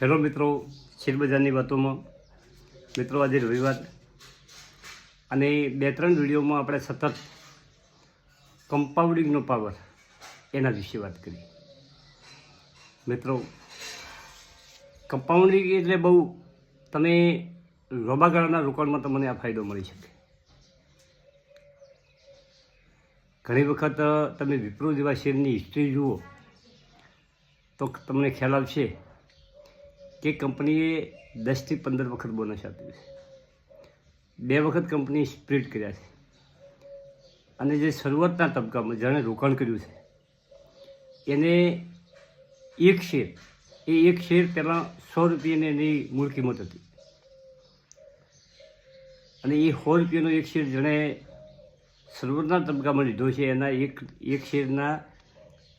Hello મિત્રો શેરબજારની વાતોમાં. મિત્રો, આજે રવિવાર અને બે ત્રણ વિડીયોમાં આપણે સતત કમ્પાઉન્ડિંગનો પાવર એના વિશે વાત કરી. મિત્રો કમ્પાઉન્ડિંગ એટલે બહુ તમે લાંબા ગાળાના રોકાણમાં તમને આ ફાયદો મળી શકે. ઘણી વખત તમે વિપ્રો જેવા શેરની હિસ્ટ્રી જુઓ, તો તમને ખ્યાલ આવશે કે કંપનીએ દસથી પંદર વખત બોનસ આપ્યું છે. બે વખત કંપનીએ સ્પ્લિટ કર્યા છે. અને જે શરૂઆતના તબક્કામાં જેણે રોકાણ કર્યું છે, એને એક શેર, એ એક શેર પહેલાં સો રૂપિયાની એની મૂળ કિંમત હતી. અને એ સો રૂપિયાનો એક શેર જેણે શરૂઆતના તબક્કામાં લીધો છે, એના એક એક શેરના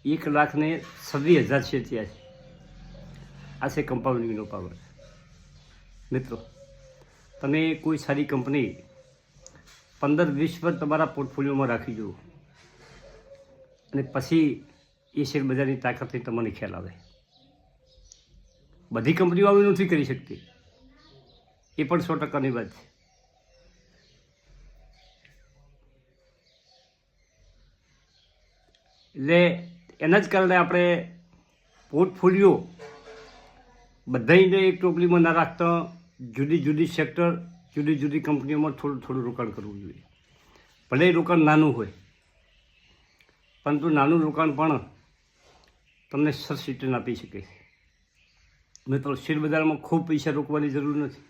એક લાખને છવ્વીસ હજાર શેર થયા છે. આ છે કમ્પાઉન્ડિંગનો પાવર મિત્રો, તમે કોઈ સારી કંપની પંદર, વીસ પર તમારા પોર્ટફોલિયોમાં રાખી જુઓ. અને પછી એ શેર બજારની તાકાતની તમને ખ્યાલ આવે. બધી કંપનીઓ આવી નથી કરી શકતી. એ પણ સો ટકાની વાત છે. એટલે એના જ કારણે આપણે પોર્ટફોલિયો બધાને એક ટોપલીમાં ના રાખતા જુદી જુદી સેક્ટર જુદી જુદી કંપનીઓમાં થોડું થોડું રોકાણ કરવું જોઈએ. ભલે રોકાણ નાનું હોય, પરંતુ નાનું રોકાણ પણ તમને સરસ રિટર્ન આપી શકે મિત્રો શેર બજારમાં ખૂબ પૈસા રોકવાની જરૂર નથી.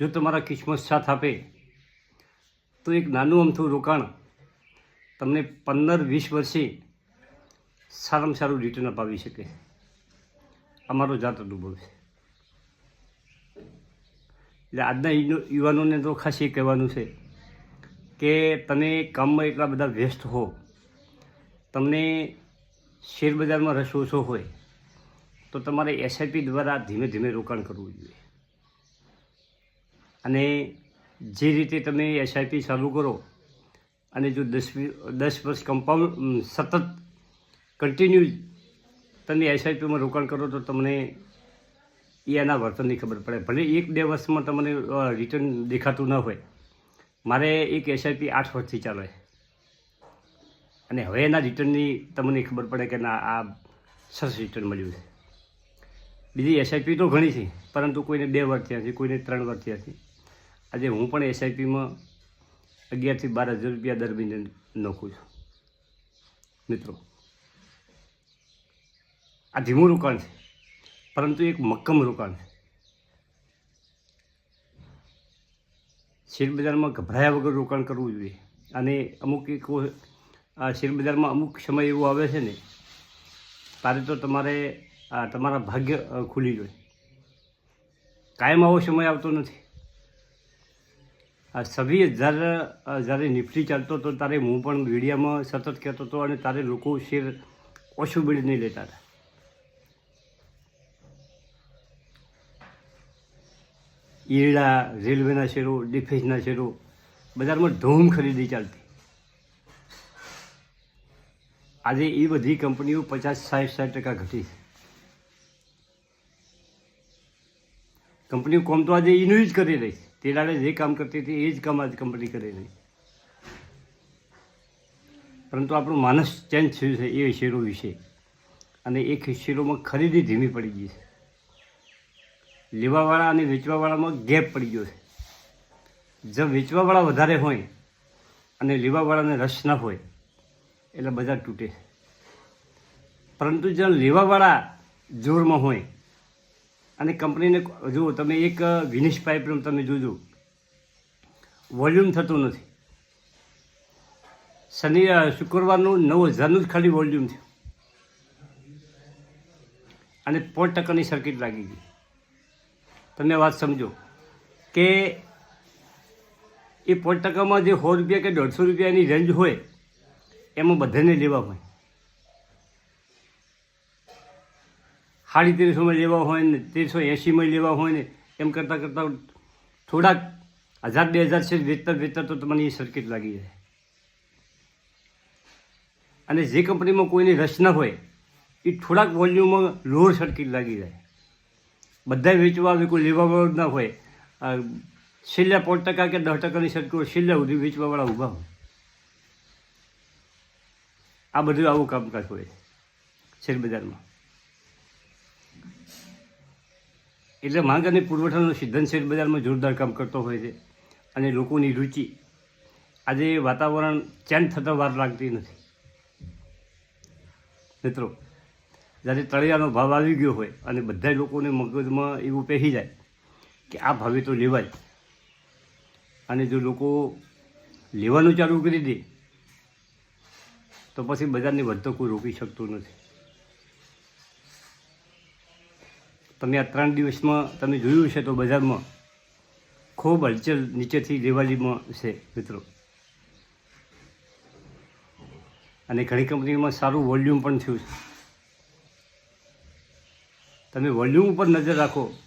જો તમારા કિસ્મત સાથ આપે, તો એક નાનું અમથું રોકાણ તમને પંદર વીસ વર્ષે સારામાં સારું રિટર્ન અપાવી શકે. અમારો જાત અનુભવ છે. એટલે આજના યુવાનોને તો ખાસ એ કહેવાનું છે કે તમે કામમાં એટલા બધા વ્યસ્ત હો, તમને શેરબજારમાં રસ ઓછો હોય, તો તમારે એસઆઈપી દ્વારા ધીમે ધીમે રોકાણ કરવું જોઈએ. અને જે રીતે તમે એસઆઈપી ચાલુ કરો, અને જો દસ દસ વર્ષ કમ્પાઉન્ડ સતત કન્ટિન્યુ તમે એસઆઈપીમાં રોકાણ કરો તો તમને એના વર્તનની ખબર પડે. ભલે એક બે વર્ષમાં તમને રિટર્ન દેખાતું ન હોય. મારે એક એસઆઈપી આઠ વર્ષથી ચાલે. અને હવે એના રિટર્નની તમને ખબર પડે કે ના, આ સરસ રિટર્ન મળ્યું છે. બીજી એસઆઈપી તો ઘણી છે, પરંતુ કોઈને બે વર્ષ થયા કોઈને ત્રણ વર્ષ થયા આજે હું પણ એસઆઈપીમાં અગિયારથી બાર હજાર રૂપિયા દર મહિને નાખું છું. મિત્રો. આ ધીમું રોકાણ છે. પરંતુ એક મક્કમ રોકાણ છે. શેરબજારમાં ગભરાયા વગર રોકાણ કરવું જોઈએ. અને અમુક એક શેરબજારમાં અમુક સમય એવો આવે છે ને ત્યારે તો તમારે તમારા ભાગ્ય ખુલી જોઈએ કાયમ આવો સમય આવતો નથી. આ છવ્વીસ હજાર જ્યારે નિફ્ટી ચાલતો હતો ત્યારે હું પણ મીડિયામાં સતત કહેતો હતો અને ત્યારે લોકો શેર ઓછું બીડ નહીં લેતા હતા. ઈરડા, રેલવેના શેરો, ડિફેન્સના શેરો, બજારમાં ધૂમ ખરીદી ચાલતી. આજે એ બધી કંપનીઓ પચાસ, સાઠ સાઠ ટકા ઘટી કંપનીઓ કોમ તો આજે એનું જ કરી રહી છે. તે દાડે જે કામ કરતી હતી એ જ કામ આજે કંપની કરી રહી પરંતુ આપણું માનસ ચેન્જ થયું છે એ શેરો વિશે. અને એ શેરોમાં ખરીદી ધીમી પડી ગઈ છે. લેવાવાળા અને વેચવાવાળામાં ગેપ પડી ગયો છે. જો વેચવાવાળા વધારે હોય અને લેવાવાળાને રસ ના હોય, એટલે બજાર તૂટે પરંતુ જો લેવાવાળા જોરમાં હોય અને કંપનીને જુઓ, તમે એક વિનિશ પાઇપનું તમે જોજો. વોલ્યુમ થતું નથી. શનિ શુક્રવારનું નવ હજારનું જ ખાલી વોલ્યુમ થયું. અને પાંચ ટકાની સર્કિટ લાગી ગઈ. તમે વાત સમજો કે એ પાંચ ટકામાં જે સો રૂપિયા કે દોઢસો રૂપિયાની રેન્જ હોય, એમાં બધાને લેવા હોય. સાડી ત્રીસોમાં લેવા હોય ને ત્રીસો એંશીમાં લેવા હોય ને, એમ કરતાં કરતાં થોડાક હજાર બે હજાર છે, વેચતા વેચતા તો તમને એ સર્કિટ લાગી જાય. અને જે કંપનીમાં કોઈને રસ હોય, એ થોડાક વોલ્યુમમાં લોઅર સર્કિટ લાગી જાય. બધા વેચવા આવે, કોઈ લેવાવાળો જ ના હોય. છેલ્લા પાંચ ટકા કે દસ ટકાની સર્કિટ હોય, છેલ્લા સુધી વેચવાવાળા ઊભા હોય. આ બધું આવું કામકાજ હોય શેરબજારમાં એટલે માંગ અને પુરવઠાનો સિદ્ધાંત શેરબજારમાં જોરદાર કામ કરતો હોય છે અને લોકોની રુચિ આજે વાતાવરણ ચેન્જ થતાં વાર લાગતી નથી. મિત્રો જ્યારે તળિયાનો ભાવ આવી ગયો હોય અને બધા લોકોને મગજમાં એવું પહેરી જાય કે આ ભાવે તો લેવાય. અને જો લોકો લેવાનું ચાલુ કરી દે, તો પછી બજારની વધતો કોઈ રોકી શકતું નથી. તમે આ ત્રણ દિવસમાં તમે જોયું છે તો બજારમાં ખૂબ હલચલ નીચેથી લેવાલીમાં છે મિત્રો. અને ઘણી કંપનીમાં સારું વોલ્યુમ પણ થયું છે. તમે વોલ્યુમ ઉપર નજર રાખો,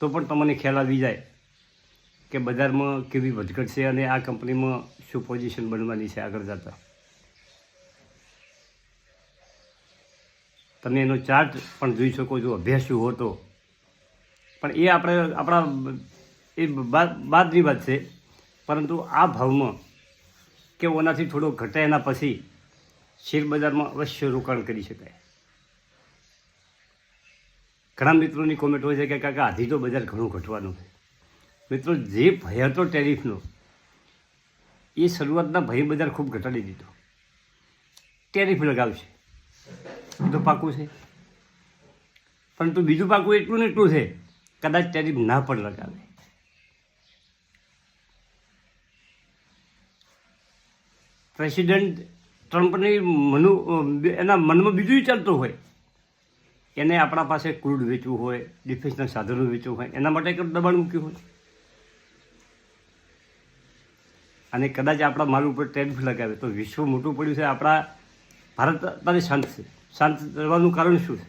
તો પણ તમને ખ્યાલ આવી જાય કે બજારમાં કેવી વધઘટ છે અને આ કંપનીમાં શું પોઝિશન બનવાની છે આગળ જતાં. તમે એનો ચાર્ટ પણ જોઈ શકો છો અભ્યાસુ હો તો. પણ એ આપણે, આપણા, એ બાદ બાદની વાત છે. પરંતુ આ ભાવમાં કે ઓનાથી થોડો ઘટે એના પછી શેર બજારમાં અવશ્ય રોકાણ કરી શકાય. ઘણા મિત્રોની કોમેન્ટ હોય છે કે કાકા આધી તો બજાર ઘણું ઘટવાનું છે. મિત્રો, જે ભય હતો ટેરિફનો, એ શરૂઆતના ભય બજાર ખૂબ ઘટાડી દીધો. ટેરિફ લગાવશે. એ તો પાકું છે. પરંતુ બીજું પાકું એટલું ને એટલું છે, કદાચ ટેરિફ ના પણ લગાવે. પ્રેસિડેન્ટ ટ્રમ્પની મનુ એના મનમાં બીજું ચાલતું હોય. એને આપણા પાસે ક્રૂડ વેચવું હોય ડિફેન્સના સાધનો વેચવું હોય, એના માટે કેટલું દબાણ મૂક્યું હોય. અને કદાચ આપણા માલ ઉપર ટેરિફ લગાવે તો વિશ્વ મોટું પડ્યું છે. આપણા ભારત અત્યારે શાંત છે. શાંત રહેવાનું કારણ શું છે?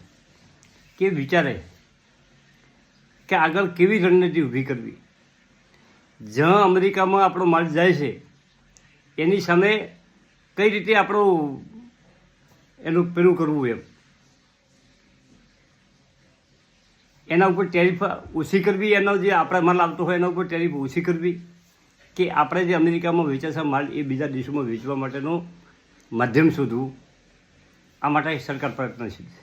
કે વિચારે કે આગળ કેવી રણનીતિ ઊભી કરવી. જ્યાં અમેરિકામાં આપણો માલ જાય છે, એની સામે કઈ રીતે આપણું એનું પેલું કરવું એમ. એના ઉપર ટેરિફ ઓછી કરવી, એનો જે આપણા માલ આવતો હોય એના ઉપર ટેરિફ ઓછી કરવી, કે આપણે જે અમેરિકામાં વેચાશે માલ એ બીજા દેશોમાં વેચવા માટેનું માધ્યમ શોધવું, આ માટે સરકાર પ્રયત્નશીલ છે.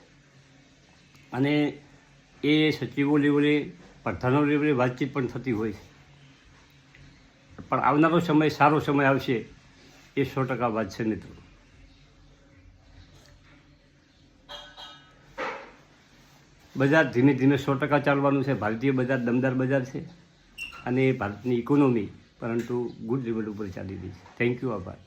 અને એ સચિવો લેવલે, પ્રધાનો લેવલે વાતચીત પણ થતી હોય છે. પણ આવનારો સમય સારો સમય આવશે એ સો ટકા વાત છે મિત્રો. બજાર ધીમે ધીમે સો ટકા ચાલવાનું છે. ભારતીય બજાર દમદાર બજાર છે અને ભારતની ઇકોનોમી પરંતુ ગુડ લેવલ ઉપર ચાલી રહી છે. થેન્ક યુ આભાર.